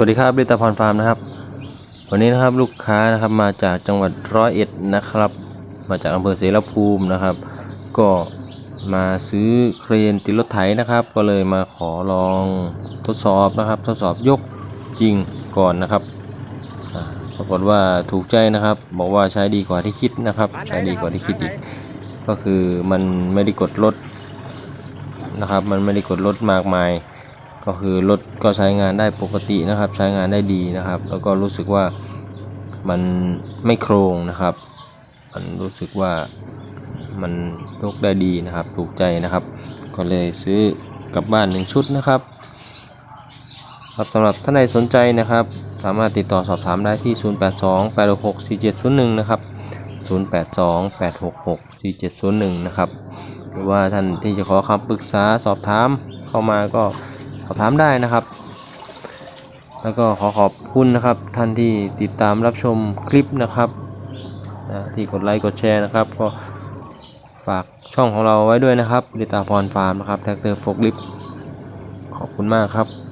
วัสดีครับลิตาพรฟาร์มนะครับ วันนี้นะครับลูกค้านะครับมาจากจังหวัดร้อยเอ็ดนะครับ มาจากอำเภอเสรภูมินะครับ ก็มาซื้อเครนติดรถไถนะครับ ก็เลยมาขอลองทดสอบนะครับ ทดสอบยกจริงก่อนนะครับปรากฏว่าถูกใจนะครับ บอกว่าใช้ดีกว่าที่คิดนะครับ ใช้ดีกว่าที่คิดอีก ก็คือมันไม่ได้กดลดนะครับ มันไม่ได้กดลดมากมาย ก็คือรถก็ใช้งานได้ปกตินะครับ ใช้งานได้ดีนะครับ แล้วก็รู้สึกว่ามันไม่โครงนะครับ มันรู้สึกว่ามันยกได้ดีนะครับ ถูกใจนะครับ ก็เลยซื้อกลับบ้านหนึ่งชุดนะครับครับสำหรับท่านใดสนใจนะครับ สามารถติดต่อสอบถามได้ที่ 082 866 4701 นะครับ 082 866 4701 นะครับ หรือว่าท่านที่จะขอคำปรึกษาสอบถามเข้ามาก็ สอบถามได้นะครับ แล้วก็ขอขอบคุณนะครับท่านที่ติดตามรับชมคลิปนะครับที่กดไลค์กดแชร์นะครับ ก็ฝากช่องของเราไว้ด้วยนะครับลิตาพรฟาร์มนะครับแท็กเตอร์โฟกลิฟขอบคุณมากครับ